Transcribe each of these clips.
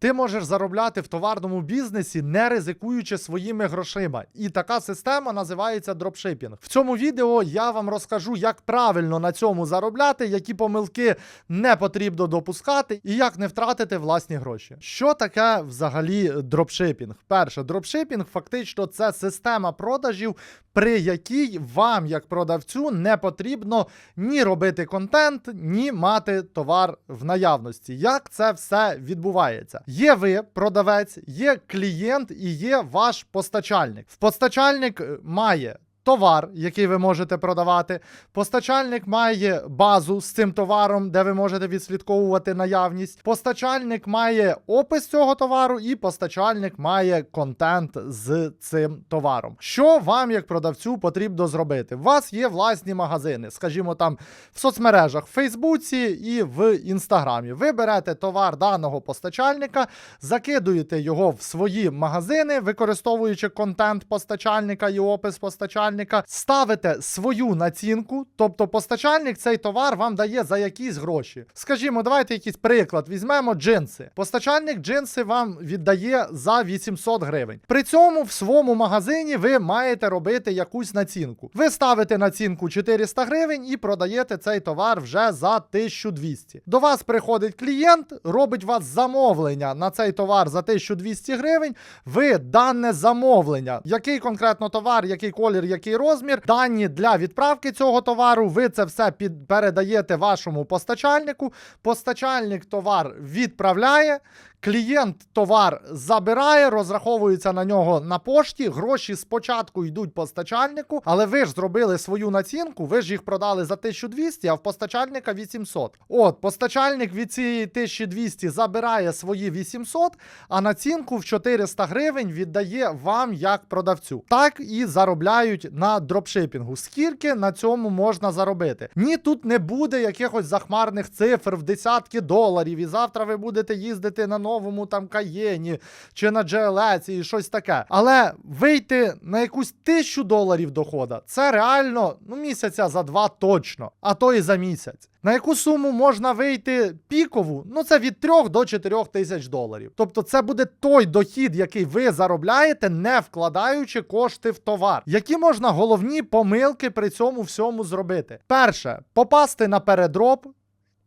Ти можеш заробляти в товарному бізнесі, не ризикуючи своїми грошима. І така система називається дропшипінг. В цьому відео я вам розкажу, як правильно на цьому заробляти, які помилки не потрібно допускати, і як не втратити власні гроші. Що таке взагалі дропшипінг? Перше, дропшипінг фактично це система продажів, при якій вам, як продавцю, не потрібно ні робити контент, ні мати товар в наявності. Як це все відбувається? Є ви, продавець, є клієнт і є ваш постачальник. В постачальник е, має. Товар, який ви можете продавати, постачальник має базу з цим товаром, де ви можете відслідковувати наявність. Постачальник має опис цього товару, і постачальник має контент з цим товаром. Що вам, як продавцю, потрібно зробити? У вас є власні магазини, скажімо, там в соцмережах, в Фейсбуці і в Інстаграмі. Ви берете товар даного постачальника, закидуєте його в свої магазини, використовуючи контент постачальника і опис постачальника, ставите свою націнку, тобто постачальник цей товар вам дає за якісь гроші. Скажімо, давайте якийсь приклад візьмемо джинси. Постачальник джинси вам віддає за 800 гривень. При цьому в своєму магазині ви маєте робити якусь націнку. Ви ставите націнку 400 гривень і продаєте цей товар вже за 1200. До вас приходить клієнт, робить вас замовлення на цей товар за 1200 гривень. Ви дане замовлення, який конкретно товар, який колір, який розмір, дані для відправки цього товару. Ви це все під передаєте вашому постачальнику. Постачальник товар відправляє. Клієнт товар забирає, розраховується на нього на пошті. Гроші спочатку йдуть постачальнику, але ви ж зробили свою націнку, ви ж їх продали за 1200, а в постачальника 800. От, постачальник від цієї 1200 забирає свої 800, а націнку в 400 гривень віддає вам як продавцю. Так і заробляють на дропшипінгу. Скільки на цьому можна заробити? Ні, тут не буде якихось захмарних цифр в десятки доларів, і завтра ви будете їздити на новому там каєні чи на GLS і щось таке. Але вийти на якусь тисячу доларів дохода це реально ну місяця за два точно, а то і за місяць. На яку суму можна вийти пікову? Ну це від 3 до 4 тисяч доларів. Тобто це буде той дохід, який ви заробляєте, не вкладаючи кошти в товар. Які можна головні помилки при цьому всьому зробити? Перше, попасти на передроп.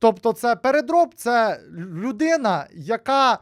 Тобто, це передроб, це людина, яка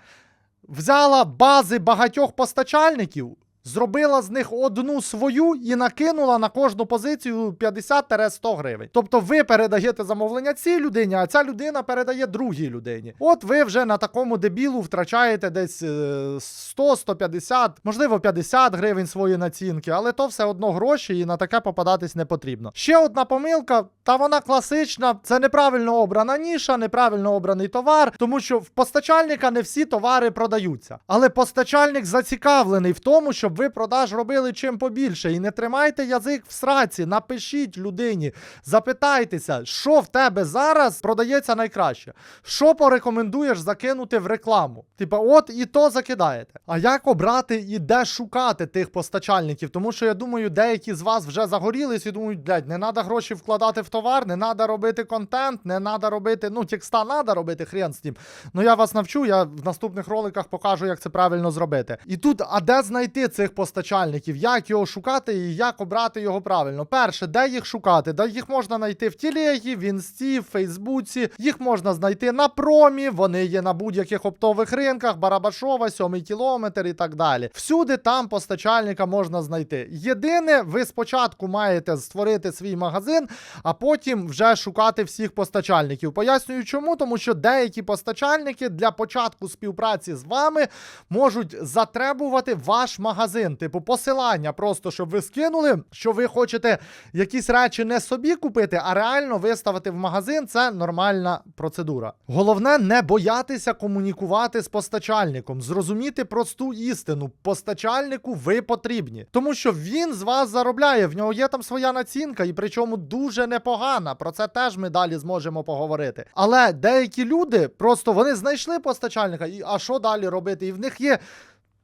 взяла бази багатьох постачальників, зробила з них одну свою і накинула на кожну позицію 50-100 гривень. Тобто ви передаєте замовлення цій людині, а ця людина передає другій людині. От ви вже на такому дебілу втрачаєте десь е, 100-150, можливо, 50 гривень свої націнки, але то все одно гроші і на таке попадатись не потрібно. Ще одна помилка, та вона класична, це неправильно обрана ніша, неправильно обраний товар, тому що в постачальника не всі товари продаються. Але постачальник зацікавлений в тому, щоб ви продаж робили чим побільше. І не тримайте язик в сраці, напишіть людині, запитайтеся, що в тебе зараз продається найкраще. Що порекомендуєш закинути в рекламу? Типа, от і то закидаєте. А як обрати і де шукати тих постачальників? Тому що я думаю, деякі з вас вже загорілись і думають, блядь, не треба гроші вкладати в товар, не треба робити контент, не треба робити, ну, текста треба робити, хрен з ним. Ну я вас навчу, я в наступних роликах покажу, як це правильно зробити. І тут, а де знайти цих постачальників, як його шукати і як обрати його правильно? Перше, де їх шукати? Да їх можна знайти в Тілегі, в Інсті, в Фейсбуці, їх можна знайти на промі, вони є на будь-яких оптових ринках, Барабашова, сьомий кілометр і так далі. Всюди там постачальника можна знайти. Єдине, ви спочатку маєте створити свій магазин, а потім вже шукати всіх постачальників. Пояснюю, чому, тому що деякі постачальники для початку співпраці з вами можуть затребувати ваш магазин, типу посилання, просто щоб ви скинули, що ви хочете якісь речі не собі купити, а реально виставити в магазин. Це нормальна процедура. Головне не боятися комунікувати з постачальником, зрозуміти просту істину. Постачальнику ви потрібні, тому що він з вас заробляє. В нього є там своя націнка, і причому дуже непогана. Про це теж ми далі зможемо поговорити. Але деякі люди просто вони знайшли постачальника, і а що далі робити? І в них є,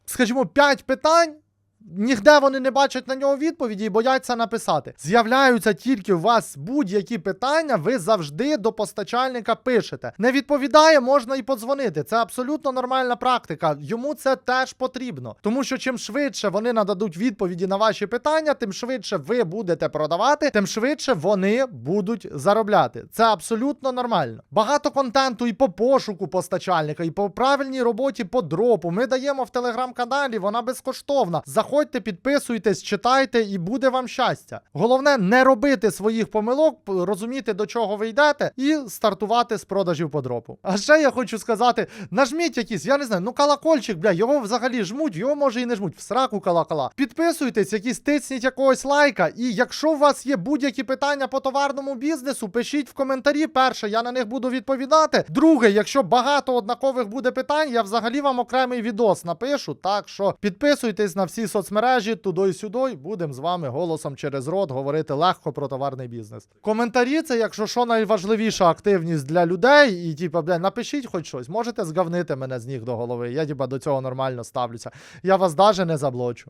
скажімо, 5 питань. Ніде вони не бачать на нього відповіді і бояться написати. З'являються тільки у вас будь-які питання, ви завжди до постачальника пишете. Не відповідає, можна і подзвонити. Це абсолютно нормальна практика. Йому це теж потрібно. Тому що чим швидше вони нададуть відповіді на ваші питання, тим швидше ви будете продавати, тим швидше вони будуть заробляти. Це абсолютно нормально. Багато контенту і по пошуку постачальника, і по правильній роботі по дропу. Ми даємо в телеграм-каналі, вона безкоштовна. Заходьте, підписуйтесь, читайте, і буде вам щастя. Головне не робити своїх помилок, розуміти до чого ви йдете, і стартувати з продажів по дропу. А ще я хочу сказати: нажміть якийсь, я не знаю, ну колокольчик, бля, його взагалі жмуть, його може і не жмуть. В сраку колокола. Підписуйтесь, якісь тисніть якогось лайка. І якщо у вас є будь-які питання по товарному бізнесу, пишіть в коментарі. Перше, я на них буду відповідати. Друге, якщо багато однакових буде питань, я взагалі вам окремий відос напишу. Так що підписуйтесь на всі соцмережі, туди сюди. Будемо з вами голосом через рот говорити легко про товарний бізнес. Коментарі це, якщо що, найважливіша активність для людей. І типа, бля, напишіть хоч щось. Можете згавнити мене з ніг до голови. Я типа до цього нормально ставлюся. Я вас даже не заблочу.